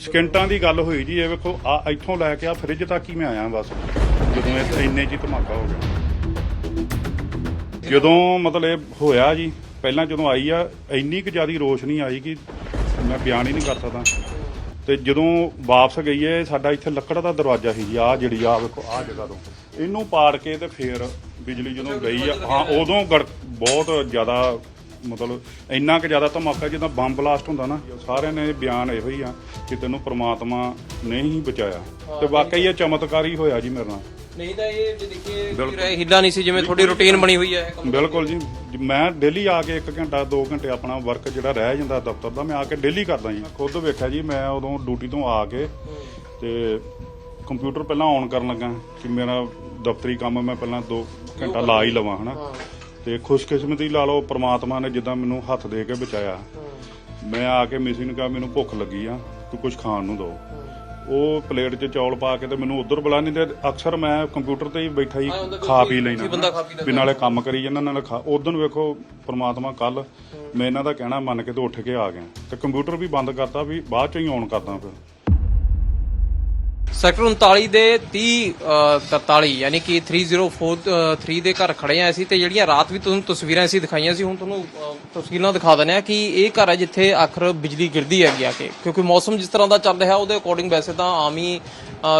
ਸਕਿੰਟਾਂ ਦੀ ਗੱਲ ਹੋਈ ਜੀ, ਇਹ ਵੇਖੋ, ਆ ਇੱਥੋਂ ਲੈ ਕੇ ਆ ਫ੍ਰਿਜ ਤੱਕ ਹੀ ਮੈਂ ਆਇਆ ਬਸ। ਜਦੋਂ ਇਹ ਇੰਨੇ ਜੀ ਧਮਾਕਾ ਹੋ ਗਿਆ। ਜਦੋਂ ਮਤਲਬ ਇਹ ਹੋਇਆ ਜੀ, ਪਹਿਲਾਂ ਜਦੋਂ ਆਈ ਆ, ਇੰਨੀ ਕੁ ਜ਼ਿਆਦੀ ਰੋਸ਼ਨੀ ਆਈ ਕਿ ਮੈਂ ਬਿਆਨ ਹੀ ਨਹੀਂ ਕਰ ਸਕਦਾ। ਤੇ ਜਦੋਂ ਵਾਪਸ ਗਈ ਹੈ ਸਾਡਾ ਇੱਥੇ ਲੱਕੜ ਦਾ ਦਰਵਾਜ਼ਾ ਸੀ ਜੀ ਆ ਜਿਹੜੀ ਆ ਵੇਖੋ ਆ ਜਗ੍ਹਾ ਤੋਂ। ਇਹਨੂੰ ਪਾੜ ਕੇ ਤੇ ਫੇਰ ਬਿਜਲੀ ਜਦੋਂ ਗਈ ਆ, ਹਾਂ, ਉਦੋਂ ਗੜ, ਬਹੁਤ ਜ਼ਿਆਦਾ ਮਤਲਬ ਇੰਨਾ ਕੁ ਜ਼ਿਆਦਾ ਧਮਾਕਾ ਜਿੱਦਾਂ ਬੰਬ ਬਲਾਸਟ ਹੁੰਦਾ ਨਾ ਸਾਰਿਆਂ ਨੇ ਬਿਆਨ ਇਹੋ ਹੀ ਆ ਕਿ ਤੈਨੂੰ ਪ੍ਰਮਾਤਮਾ ਨੇ ਹੀ ਬਚਾਇਆ। ਤੇ ਵਾਕਈ ਇਹ ਚਮਤਕਾਰੀ ਹੋਇਆ ਜੀ ਮੇਰੇ ਨਾਲ। ਨਹੀਂ ਤਾਂ ਇਹ ਜੇ ਦੇਖੀਏ ਹਿੱਲਾ ਨਹੀਂ ਸੀ ਜਿਵੇਂ ਤੁਹਾਡੀ ਰੁਟੀਨ ਬਣੀ ਹੋਈ ਹੈ ਬਿਲਕੁਲ ਜੀ। ਜ- ਮੈਂ ਡੇਲੀ ਆ ਕੇ 1 ਘੰਟਾ 2 ਘੰਟੇ ਆਪਣਾ ਵਰਕ ਜਿਹੜਾ ਰਹਿ ਜਾਂਦਾ ਦਫ਼ਤਰ ਦਾ ਮੈਂ ਆ ਕੇ ਡੇਲੀ ਕਰਦਾ ਜੀ। ਖੁਦ ਵੇਖਿਆ ਜੀ ਮੈਂ ਉਦੋਂ ਡਿਊਟੀ ਤੋਂ ਆ ਕੇ ਤੇ ਕੰਪਿਊਟਰ ਪਹਿਲਾਂ ਔਨ ਕਰਨ ਲੱਗਾ ਕਿ ਮੇਰਾ ਦਫ਼ਤਰੀ ਕੰਮ ਮੈਂ ਪਹਿਲਾਂ 2 ਘੰਟਾ ਲਾ ਹੀ ਲਵਾਂ ਹਨਾ। ਤੇ ਖੁਸ਼ਕਿਸਮਤੀ ਲਾ ਲਓ ਪ੍ਰਮਾਤਮਾ ਨੇ ਜਿੱਦਾਂ ਮੈਨੂੰ ਹੱਥ ਦੇ ਕੇ ਬਚਾਇਆ। ਮੈਂ ਆ ਕੇ ਮਿਸੀ ਨੂੰ ਕਿਹਾ ਮੈਨੂੰ ਭੁੱਖ ਲੱਗੀ ਆ ਤੂੰ ਕੁਝ ਖਾਣ ਨੂੰ ਦੋ। ਉਹ ਪਲੇਟ 'ਚ ਚੌਲ ਪਾ ਕੇ ਤੇ ਮੈਨੂੰ ਉਧਰ ਬੁਲਾ ਨਹੀਂ ਤੇ ਅਕਸਰ ਮੈਂ ਕੰਪਿਊਟਰ ਤੇ ਹੀ ਬੈਠਾ ਹੀ ਖਾ ਪੀ ਲੈਣਾ। ਵੀ ਨਾਲੇ ਕੰਮ ਕਰੀ ਜਾਂਦਾ ਨਾਲੇ ਖਾ। ਉਦੋਂ ਵੇਖੋ ਪ੍ਰਮਾਤਮਾ ਕੱਲ ਮੈਂ ਇਹਨਾਂ ਦਾ ਕਹਿਣਾ ਮੰਨ ਕੇ ਤੇ ਉੱਠ ਕੇ ਆ ਗਿਆ। ਤੇ ਕੰਪਿਊਟਰ ਵੀ ਬੰਦ ਕਰਤਾ ਵੀ ਬਾਅਦ ਚੋਂ ਹੀ ਔਨ ਕਰਦਾ ਫਿਰ। ਸੈਕਟਰ 39 ਦੇ 30 ਅ, 43 ਯਾਨੀ ਕਿ 3043 ਦੇ ਘਰ ਖੜੇ ਆ ਅਸੀਂ ਤੇ ਜਿਹੜੀਆਂ ਰਾਤ ਵੀ ਤੁਹਾਨੂੰ ਤਸਵੀਰਾਂ ਅਸੀਂ ਦਿਖਾਈਆਂ ਸੀ ਹੁਣ ਤੁਹਾਨੂੰ ਤਸਵੀਰਾਂ ਦਿਖਾ ਦਿੰਦੇ ਆ ਕਿ ਇਹ ਘਰ ਹੈ ਜਿੱਥੇ ਆਖਰ ਬਿਜਲੀ ਗਿਰਦੀ ਹੈਗੀ ਆ ਕੇ। ਕਿਉਂਕਿ ਮੌਸਮ ਜਿਸ ਤਰ੍ਹਾਂ ਦਾ ਚੱਲ ਰਿਹਾ ਉਹਦੇ ਅਕੋਰਡਿੰਗ ਵੈਸੇ ਤਾਂ ਆਮ ਹੀ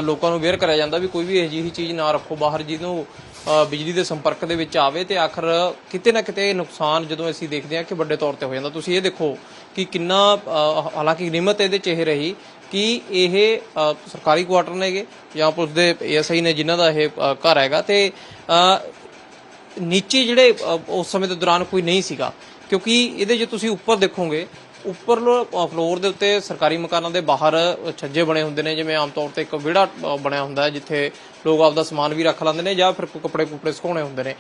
ਲੋਕਾਂ ਨੂੰ ਅਵੇਅਰ ਕਰਿਆ ਜਾਂਦਾ ਵੀ ਕੋਈ ਵੀ ਅਜਿਹੀ ਚੀਜ਼ ਨਾ ਰੱਖੋ ਬਾਹਰ ਜਿਹਨੂੰ ਬਿਜਲੀ ਦੇ ਸੰਪਰਕ ਦੇ ਵਿੱਚ ਆਵੇ ਤੇ ਆਖਰ ਕਿਤੇ ਨਾ ਕਿਤੇ ਨੁਕਸਾਨ ਜਦੋਂ ਅਸੀਂ ਦੇਖਦੇ ਹਾਂ ਕਿ ਵੱਡੇ ਤੌਰ ਤੇ ਹੋ ਜਾਂਦਾ। ਤੁਸੀਂ ਇਹ ਦੇਖੋ ਕਿ ਕਿੰਨਾ ਹਾਲਾਂਕਿ ਨਿਮਤ ਇਹਦੇ ਚ ਇਹ ਰਹੀ ਕਿ ਇਹ ਸਰਕਾਰੀ ਕੁਆਟਰ ਨੇਗੇ ਜਾਂ ਪੁਲਿਸ ਦੇ ਏਐਸਆਈ ਨੇ ਜਿਨ੍ਹਾਂ ਦਾ ਇਹ ਘਰ ਹੈਗਾ? ਤੇ ਨੀਚੇ ਜਿਹੜੇ ਉਸ ਸਮੇਂ ਦੇ ਦੌਰਾਨ ਕੋਈ ਨਹੀਂ ਸੀਗਾ? ਕਿਉਂਕਿ ਇਹਦੇ ਜੇ ਤੁਸੀਂ ਉੱਪਰ ਦੇਖੋਗੇ ਉੱਪਰ ਫਲੋਰ ਦੇ ਉੱਤੇ ਸਰਕਾਰੀ ਮਕਾਨਾਂ ਦੇ ਬਾਹਰ ਛੱਜੇ ਬਣੇ ਹੁੰਦੇ ਨੇ, ਜਿਵੇਂ ਆਮ ਤੌਰ ਤੇ ਇੱਕ ਵਿਹੜਾ ਬਣਿਆ ਹੁੰਦਾ ਹੈ, ਜਿੱਥੇ ਲੋਕ ਆਪਦਾ ਸਮਾਨ ਵੀ ਰੱਖ ਲੈਂਦੇ ਨੇ ਜਾਂ ਫਿਰ ਕੱਪੜੇ ਕੁਪੜੇ ਸੁਕਾਉਣੇ ਹੁੰਦੇ ਨੇ।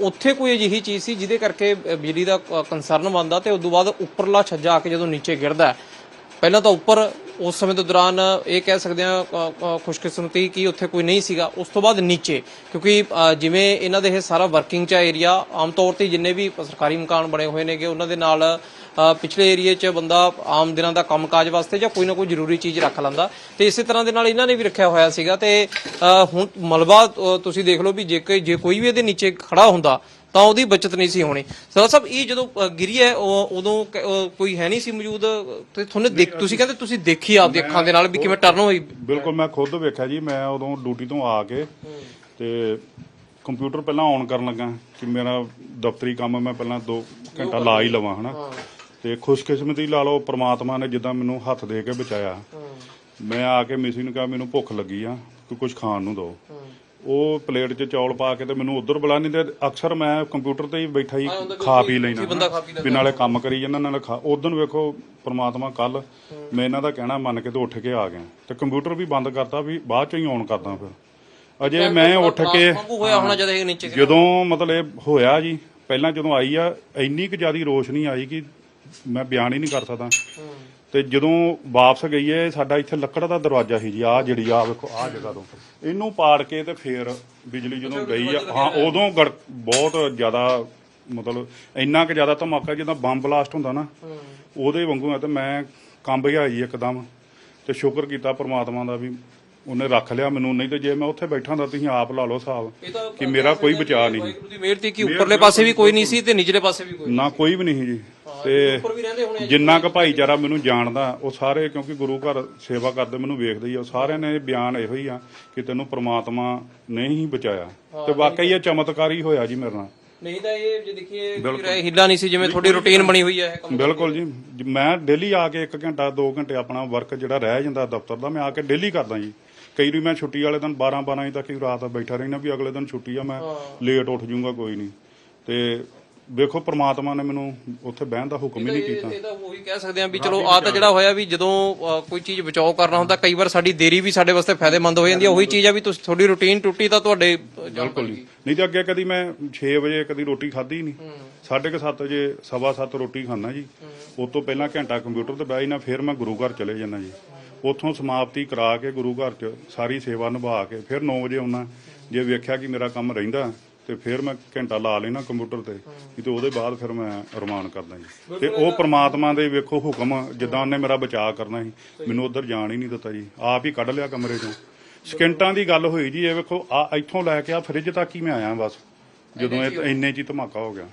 ਉੱਥੇ ਕੋਈ ਅਜਿਹੀ ਚੀਜ਼ ਸੀ ਜਿਹਦੇ ਕਰਕੇ ਬਿਜਲੀ ਦਾ ਕੰਸਰਨ ਬਣਦਾ ਤੇ ਉਸ ਤੋਂ ਬਾਅਦ ਉੱਪਰਲਾ ਛੱਜਾ ਆ ਕੇ ਜਦੋਂ ਨੀਚੇ ਗਿਰਦਾ ਪਹਿਲਾਂ ਤਾਂ ਉੱਪਰ ਉਸ ਸਮੇਂ ਦੇ ਦੌਰਾਨ ਇਹ ਕਹਿ ਸਕਦੇ ਆ ਖੁਸ਼ਕਿਸਮਤੀ ਕਿ ਉੱਥੇ ਕੋਈ ਨਹੀਂ ਸੀਗਾ। ਉਸ ਤੋਂ ਬਾਅਦ ਨੀਚੇ, ਕਿਉਂਕਿ ਜਿਵੇਂ ਇਹਨਾਂ ਦੇ ਇਹ ਸਾਰਾ ਵਰਕਿੰਗ ਚ ਏਰੀਆ ਆਮ ਤੌਰ ਤੇ ਜਿੰਨੇ ਵੀ ਸਰਕਾਰੀ ਮਕਾਨ ਬਣੇ ਹੋਏ ਨੇਗੇ, ਉਹਨਾਂ ਦੇ ਨਾਲ ਪਿਛਲੇ ਏਰੀਏ 'ਚ ਬੰਦਾ ਆਮ ਦਿਨਾਂ ਦਾ ਕੰਮਕਾਜ ਵਾਸਤੇ ਜਾਂ ਕੋਈ ਨਾ ਕੋਈ ਜ਼ਰੂਰੀ ਚੀਜ਼ ਰੱਖ ਲੈਂਦਾ। ਤੇ ਇਸੇ ਤਰ੍ਹਾਂ ਦੇ ਨਾਲ ਇਹਨਾਂ ਨੇ ਵੀ ਰੱਖਿਆ ਹੋਇਆ ਸੀਗਾ। ਤੇ ਹੁਣ ਮਲਬਾ ਤੁਸੀਂ ਦੇਖ ਲਓ ਵੀ ਜੇ ਜੇ ਕੋਈ ਵੀ ਇਹਦੇ ਨੀਚੇ ਖੜਾ ਹੁੰਦਾ ਤਾਂ ਉਹਦੀ ਬਚਤ ਨਹੀਂ ਸੀ ਹੋਣੀ। ਸਰ ਸਾਹਿਬ ਇਹ ਜਦੋਂ ਅ, ਗਿਰੀ ਹੈ ਉਹ- ਉਦੋਂ ਕ- ਕੋਈ ਹੈ ਨਹੀਂ ਸੀ ਮੌਜੂਦ? ਤੇ ਤੁਹਾਨੂੰ ਦੇਖ ਤੁਸੀਂ ਕਹਿੰਦੇ ਤੁਸੀਂ ਦੇਖੀ ਆਪਦੀ ਅੱਖਾਂ ਦੇ ਨਾਲ ਵੀ ਕਿਵੇਂ ਟਰਨ ਹੋਈ। ਬਿਲਕੁਲ ਮੈਂ ਖੁਦ ਵੇਖਿਆ ਜੀ ਮੈਂ ਉਦੋਂ ਡਿਊਟੀ ਤੋਂ ਆ ਕੇ ਤੇ ਕੰਪਿਊਟਰ ਪਹਿਲਾਂ ਔਨ ਕਰਨ ਲੱਗਾ ਕਿ ਮੇਰਾ ਦਫ਼ਤਰੀ ਕੰਮ ਮੈਂ ਪਹਿਲਾਂ 2 ਘੰਟਾ ਲਾ ਹੀ ਲਵਾਂ ਹਨਾ। ਤੇ ਖੁਸ਼ਕਿਸਮਤੀ ਲਾ ਲਓ ਪ੍ਰਮਾਤਮਾ ਨੇ ਜਿੱਦਾਂ ਮੈਨੂੰ ਹੱਥ ਦੇ ਕੇ ਬਚਾਇਆ। ਮੈਂ ਆ ਕੇ ਮਿਸੀ ਨੂੰ ਕਿਹਾ ਮੈਨੂੰ ਭੁੱਖ ਲੱਗੀ ਆ ਤੂੰ ਕੁਝ ਖਾਣ ਨੂੰ ਦੋ। ਉਹ ਪਲੇਟ 'ਚ ਚੌਲ ਪਾ ਕੇ ਤੇ ਮੈਨੂੰ ਉਧਰ ਬੁਲਾ ਨਹੀਂ ਤੇ ਅਕਸਰ ਮੈਂ ਕੰਪਿਊਟਰ ਤੇ ਹੀ ਬੈਠਾ ਹੀ ਖਾ ਪੀ ਲੈਣਾ। ਵੀ ਨਾਲੇ ਕੰਮ ਕਰੀ ਜਾਂਦਾ ਨਾਲੇ ਖਾ ਉਦੋਂ ਵੇਖੋ ਪ੍ਰਮਾਤਮਾ ਕੱਲ ਮੈਂ ਇਹਨਾਂ ਦਾ ਕਹਿਣਾ ਮੰਨ ਕੇ ਤੇ ਉੱਠ ਕੇ ਆ ਗਿਆ। ਤੇ ਕੰਪਿਊਟਰ ਵੀ ਬੰਦ ਕਰਤਾ ਵੀ ਬਾਅਦ ਚੋਂ ਹੀ ਔਨ ਕਰਦਾ ਫਿਰ। ਅਜੇ ਮੈਂ ਉੱਠ ਕੇ ਜਦੋਂ ਮਤਲਬ ਇਹ ਹੋਇਆ ਜੀ ਪਹਿਲਾਂ ਜਦੋਂ ਆਈ ਆ ਇੰਨੀ ਕੁ ਜ਼ਿਆਦੀ ਰੋਸ਼ਨੀ ਆਈ ਕਿ ਮੈਂ ਬਿਆਨ ਹੀ ਨਹੀਂ ਕਰ ਸਕਦਾ। ਤੇ ਜਦੋਂ ਵਾਪਸ ਗਈ ਹੈ ਸਾਡਾ ਇੱਥੇ ਲੱਕੜ ਦਾ ਦਰਵਾਜ਼ਾ ਸੀ ਜੀ ਆ ਜਿਹੜੀ ਆ ਵੇਖੋ ਆ ਜਗ੍ਹਾ ਤੋਂ। ਇਹਨੂੰ ਪਾੜ ਕੇ ਤੇ ਫੇਰ ਬਿਜਲੀ ਜਦੋਂ ਗਈ ਆ ਹਾਂ ਉਦੋਂ ਗੜ ਬਹੁਤ ਜ਼ਿਆਦਾ ਮਤਲਬ ਇੰਨਾ ਕੁ ਜ਼ਿਆਦਾ ਧਮਾਕਾ ਜਿੱਦਾਂ ਬੰਬ ਬਲਾਸਟ ਹੁੰਦਾ ਨਾ ਉਹਦੇ ਵਾਂਗੂ ਆ ਤੇ ਮੈਂ ਕੰਬ ਗਿਆ ਜੀ ਇੱਕਦਮ ਤੇ ਸ਼ੁਕਰ ਕੀਤਾ ਪ੍ਰਮਾਤਮਾ ਦਾ ਵੀ ਉਹਨੇ ਰੱਖ ਲਿਆ ਮੈਨੂੰ ਨਹੀਂ ਤੇ ਜੇ ਮੈਂ ਉੱਥੇ ਬੈਠਾ ਹੁੰਦਾ ਤੁਸੀਂ ਆਪ ਲਾ ਲਓ ਹਿਸਾਬ ਕਿ ਮੇਰਾ ਕੋਈ ਬਚਾਅ ਨਹੀਂ। ਵਾਹਿਗੁਰੂ ਦੀ ਮਿਹਰ ਤੀ ਕਿ ਉੱਪਰਲੇ ਪਾਸੇ ਵੀ ਕੋਈ ਨਹੀਂ ਸੀ ਤੇ ਨਿਚਲੇ ਪਾਸੇ ਵੀ ਕੋਈ ਨਾ ਕੋਈ ਵੀ ਨਹੀਂ ਜੀ। ਤੇ ਜਿੰਨਾ ਕੁ ਭਾਈਚਾਰਾ ਮੈਨੂੰ ਜਾਣਦਾ ਉਹ ਸਾਰੇ ਕਿਉਂਕਿ ਗੁਰੂ ਘਰ ਸੇਵਾ ਕਰਦੇ ਮੈਨੂੰ ਵੇਖਦੇ ਹੀ ਆ। ਉਹ ਸਾਰਿਆਂ ਨੇ ਬਿਆਨ ਇਹੋ ਹੀ ਆ ਕਿ ਤੈਨੂੰ ਪ੍ਰਮਾਤਮਾ ਨੇ ਹੀ ਬਚਾਇਆ। ਤੇ ਵਾਕਈ ਇਹ ਚਮਤਕਾਰੀ ਹੋਇਆ ਜੀ ਮੇਰੇ ਨਾਲ। ਨਹੀਂ ਤਾਂ ਇਹ ਜੇ ਦੇਖੀਏ ਰਹਿ ਹਿੱਲਾ ਨਹੀਂ ਸੀ ਜਿਵੇਂ ਤੁਹਾਡੀ ਰੁਟੀਨ ਬਣੀ ਹੋਈ ਹੈ ਇਹ ਕੰਮ। ਬਿਲਕੁਲ ਜੀ। ਜ- ਮੈਂ ਡੇਲੀ ਆ ਕੇ 1 ਘੰਟਾ 2 ਘੰਟੇ ਆਪਣਾ ਵਰਕ ਜਿਹੜਾ ਰਹਿ ਜਾਂਦਾ ਦਫ਼ਤਰ ਦਾ ਮੈਂ ਆ ਕੇ ਡੇਲੀ ਕਰਦਾ ਜੀ। ਕਈ ਵਾਰੀ ਮੈਂ ਛੁੱਟੀ ਵਾਲੇ ਦਿਨ 12 12 ਵਜੇ ਤੱਕ ਹੀ ਰਾਤ ਬੈਠਾ ਰਹਿਣਾ ਵੀ ਅਗਲੇ ਦਿਨ ਛੁੱਟੀ ਆ ਮੈਂ ਲੇਟ ਉੱਠ ਜਾਊਂਗਾ ਕੋਈ ਨਹੀਂ। ਤੇ ਵੇਖੋ ਪ੍ਰਮਾਤਮਾ ਨੇ ਮੈਨੂੰ ਉੱਥੇ ਬਹਿਣ ਦਾ ਹੁਕਮ ਹੀ ਨਹੀਂ ਕੀਤਾ। ਇਹ ਤਾਂ ਉਹੀ ਕਹਿ ਸਕਦੇ ਆ ਵੀ ਚਲੋ ਆ ਤਾਂ ਜਿਹੜਾ ਹੋਇਆ ਵੀ ਜਦੋਂ ਕੋਈ ਚੀਜ਼ ਬਚਾਓ ਕਰਨਾ ਹੁੰਦਾ ਕਈ ਵਾਰ ਸਾਡੀ ਦੇਰੀ ਵੀ ਸਾਡੇ ਵਾਸਤੇ ਫਾਇਦੇਮੰਦ ਹੋ ਜਾਂਦੀ ਹੈ। ਉਹੀ ਚੀਜ਼ ਆ ਵੀ ਤੁਸੀਂ ਤੁਹਾਡੀ ਰੁਟੀਨ ਟੁੱਟੀ ਤਾਂ ਤੁਹਾਡੇ ਬਿਲਕੁਲ ਨਹੀਂ ਤੇ ਅੱਗੇ ਕਦੀ ਮੈਂ 6 ਵਜੇ ਕਦੀ ਰੋਟੀ ਖਾਧੀ ਨਹੀਂ। ਸਾਢੇ ਕੁ ਸੱਤ ਵਜੇ ਸਵਾ ਸੱਤ ਰੋਟੀ ਖਾਣਾ ਜੀ। ਉਸ ਤੋਂ ਪਹਿਲਾਂ ਘੰਟਾ ਕੰਪਿਊਟਰ ਤੇ ਬਹਿ ਨਾ ਫਿਰ ਮੈਂ ਗੁਰੂ ਘਰ ਚਲੇ ਜਾਣਾ ਜੀ। ਉੱਥੋਂ ਸਮਾਪਤੀ ਕਰਾ ਕੇ ਗੁਰੂ ਘਰ ਚ ਸਾਰੀ ਸੇਵਾ ਨਿਭਾ ਕੇ ਫਿਰ 9 ਵਜੇ ਆਉਣਾ ਜੇ ਵੇਖਿਆ ਕਿ ਮੇਰਾ ਕੰਮ ਰਹਿੰਦਾ ਤੇ ਫਿਰ ਮੈਂ ਘੰਟਾ ਲਾ ਲੈਣਾ ਕੰਪਿਊਟਰ ਤੇ। ਤੇ ਉਹਦੇ ਬਾਅਦ ਫਿਰ ਮੈਂ ਰਮਾਨ ਕਰਦਾ ਜੀ। ਤੇ ਉਹ ਪ੍ਰਮਾਤਮਾ ਦੇ ਵੇਖੋ ਹੁਕਮ ਜਿੱਦਾਂ ਉਹਨੇ ਮੇਰਾ ਬਚਾਅ ਕਰਨਾ ਸੀ ਮੈਨੂੰ ਉਧਰ ਜਾਣ ਹੀ ਨਹੀਂ ਦਿੱਤਾ ਜੀ। ਆਪ ਹੀ ਕੱਢ ਲਿਆ ਕਮਰੇ ਚੋਂ। ਸਕਿੰਟਾਂ ਦੀ ਗੱਲ ਹੋਈ ਜੀ ਇਹ ਵੇਖੋ ਆ ਇੱਥੋਂ ਲੈ ਕੇ ਆ ਫ੍ਰਿਜ ਤੱਕ ਹੀ ਮੈਂ ਆਇਆ ਬਸ। ਜਦੋਂ ਇਹ ਇੰਨੇ ਚ ਧਮਾਕਾ ਹੋ ਗਿਆ।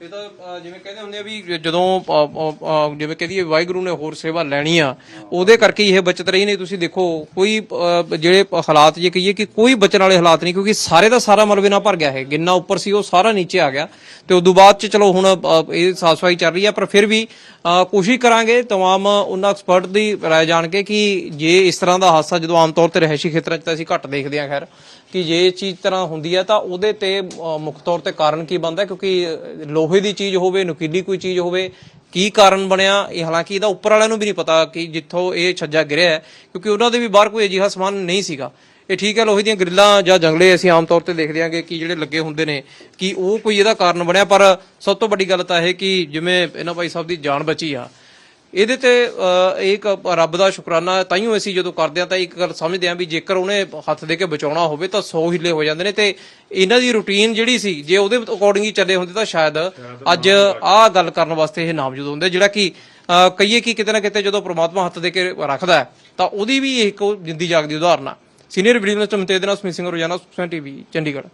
ਇਹ ਤਾਂ ਜਿਵੇਂ ਕਹਿੰਦੇ ਹੁੰਦੇ ਆ ਵੀ ਜਦੋਂ ਅ, ਅ, ਅ, ਜਿਵੇਂ ਕਹਦੀਏ ਵਾਹਿਗੁਰੂ ਨੇ ਹੋਰ ਸੇਵਾ ਲੈਣੀ ਆ ਉਹਦੇ ਕਰਕੇ ਇਹ ਬਚਤ ਰਹੀ ਨਹੀਂ। ਤੁਸੀਂ ਦੇਖੋ ਕੋਈ ਜਿਹੜੇ ਹਾਲਾਤ ਜੇ ਕਹੀਏ ਕਿ ਕੋਈ ਬਚਣ ਵਾਲੇ ਹਾਲਾਤ ਨਹੀਂ ਕਿਉਂਕਿ ਸਾਰੇ ਦਾ ਸਾਰਾ ਮਲਬੇ ਨਾਲ ਭਰ ਗਿਆ ਹੈ। ਗਿੰਨਾ ਉੱਪਰ ਸੀ ਉਹ ਸਾਰਾ ਨੀਚੇ ਆ ਗਿਆ। ਤੇ ਉਦੋਂ ਬਾਅਦ ਚ ਚਲੋ ਹੁਣ ਇਹ ਸਾਫ਼ ਸਫ਼ਾਈ ਚੱਲ ਰਹੀ ਹੈ ਪਰ ਫਿਰ ਵੀ ਕੋਸ਼ਿਸ਼ ਕਰਾਂਗੇ ਤਮਾਮ ਉਹਨਾਂ ਐਕਸਪਰਟ ਦੀ ਰਾਏ ਜਾਣ ਕੇ ਕਿ ਜੇ ਇਸ ਤਰ੍ਹਾਂ ਦਾ ਹਾਦਸਾ ਜਦੋਂ ਆਮ ਤੌਰ ਤੇ ਰਹਿਸ਼ੀ ਖੇਤਰਾਂ 'ਚ ਤਾਂ ਅਸੀਂ ਘੱਟ ਦੇਖਦੇ ਹਾਂ ਖੈਰ ਕਿ ਜੇ ਇਹ ਚੀਜ਼ ਤਰ੍ਹਾਂ ਹੁੰਦੀ ਹੈ ਤਾਂ ਉਹਦੇ ਤੇ ਮੁੱਖ ਤੌਰ ਤੇ ਕਾਰਨ ਕੀ ਬਣਦਾ ਕਿਉਂਕਿ ਅ, ਲੋਹੇ ਦੀ ਚੀਜ਼ ਹੋਵੇ, ਨੁਕੀਲੀ ਕੋਈ ਚੀਜ਼ ਹੋਵੇ, ਕੀ ਕਾਰਨ ਬਣਿਆ, ਇਹ ਹਾਲਾਂਕਿ ਇਹਦਾ ਉੱਪਰ ਵਾਲਿਆਂ ਨੂੰ ਵੀ ਨਹੀਂ ਪਤਾ ਕਿ ਜਿੱਥੋਂ ਇਹ ਛੱਜਾ ਗਿਰਿਆ ਕਿਉਂਕਿ ਉਹਨਾਂ ਦੇ ਵੀ ਬਾਹਰ ਕੋਈ ਅਜਿਹਾ ਸਮਾਨ ਨਹੀਂ ਸੀਗਾ। ਇਹ ਠੀਕ ਹੈ, ਲੋਹੇ ਦੀਆਂ ਗ੍ਰਿਲਾਂ ਜਾਂ ਜੰਗਲੇ ਅਸੀਂ ਆਮ ਤੌਰ ਤੇ ਦੇਖਦੇ ਹਾਂਗੇ ਕਿ ਜਿਹੜੇ ਲੱਗੇ ਹੁੰਦੇ ਨੇ, ਕਿ ਉਹ ਕੋਈ ਇਹਦਾ ਕਾਰਨ ਬਣਿਆ, ਪਰ ਸਭ ਤੋਂ ਵੱਡੀ ਗੱਲ ਤਾਂ ਇਹ ਕਿ ਜਿਵੇਂ ਇਹਨਾਂ ਭਾਈ ਸਾਹਿਬ ਦੀ ਜਾਨ ਬਚੀ ਆ ਇਹਦੇ ਤੇ ਇੱਕ ਰੱਬ ਦਾ ਸ਼ੁਕਰਾਨਾ ਤਾਈਓ ਅਸੀਂ ਜਦੋਂ ਕਰਦੇ ਆ ਤਾਂ ਇੱਕ ਗੱਲ ਸਮਝਦੇ ਆ ਵੀ ਜੇਕਰ ਉਹਨੇ ਹੱਥ ਦੇ ਕੇ ਬਚਾਉਣਾ ਹੋਵੇ ਤਾਂ 100 ਹਿੱਲੇ ਹੋ ਜਾਂਦੇ ਨੇ ਤੇ ਇਹਨਾਂ ਦੀ ਰੁਟੀਨ ਜਿਹੜੀ ਸੀ ਜੇ ਉਹਦੇ ਅਕੋਰਡਿੰਗ ਹੀ ਚੱਲੇ ਹੁੰਦੇ ਤਾਂ ਸ਼ਾਇਦ ਅੱਜ ਆਹ ਗੱਲ ਕਰਨ ਵਾਸਤੇ ਇਹ ਨਾਮਜ਼ਦ ਹੁੰਦੇ ਜਿਹੜਾ ਕਿ ਅ, ਕਹੀਏ ਕਿ ਕਿਤੇ ਨਾ ਕਿਤੇ ਜਦੋਂ ਪ੍ਰਮਾਤਮਾ ਹੱਥ ਦੇ ਕੇ ਰੱਖਦਾ ਹੈ, ਤਾਂ ਉਹਦੀ ਵੀ ਇੱਕ ਜਿੰਦੀ ਜਾਗਦੀ ਉਦਾਹਰਨ ਆ। ਸੀਨੀਅਰ ਵੀਡੀਓ ਜਰਨਲਿਸਟ ਮਮਤੇਜ ਦੇ ਨਾਲ ਸਮਿਤ ਸਿੰਘ ਰੋਜ਼ਾਨਾ ਸੁਖਸਨ ਟੀਵੀ ਚੰਡੀਗੜ੍ਹ।